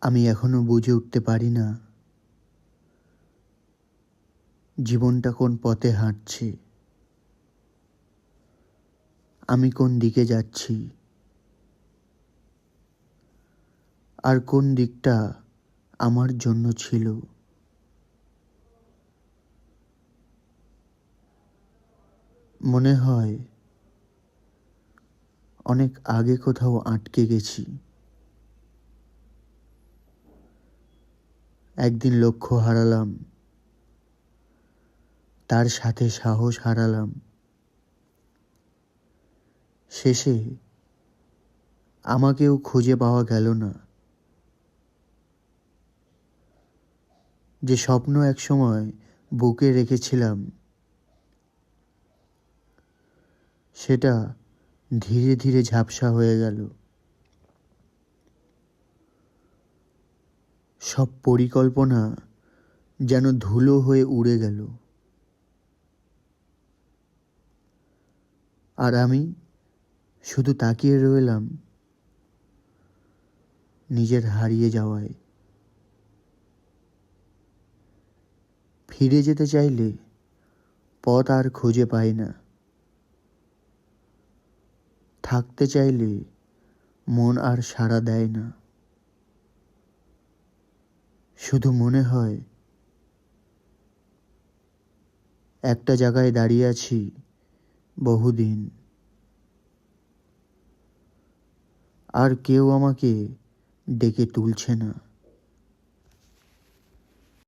আমি এখনও বুঝে উঠতে পারি না জীবনটা কোন পথে হাঁটছে। আমি কোন দিকে যাচ্ছি। আর কোন দিকটা আমার জন্য ছিল। মনে হয় অনেক আগে কোথাও আটকে গেছি। একদিন লক্ষ্য হারালাম, তার সাথে সাহস হারালাম। শেষে আমাকেও খুঁজে পাওয়া গেল না। যে স্বপ্ন একসময় বুকে রেখেছিলাম, সেটা ধীরে ধীরে ঝাপসা হয়ে গেল। সব পরিকল্পনা যেন ধুলো হয়ে উড়ে গেল। আর আমি শুধু তাকিয়ে রইলাম নিজের হারিয়ে যাওয়ায়। ফিরে যেতে চাইলে পথ আর খুঁজে পাই না। থাকতে চাইলে মন আর সাড়া দেয় না। শুধু মনে হয় একটা জায়গায় দাঁড়িয়ে আছি বহুদিন। আর কেউ আমাকে ডেকে তুলছে না।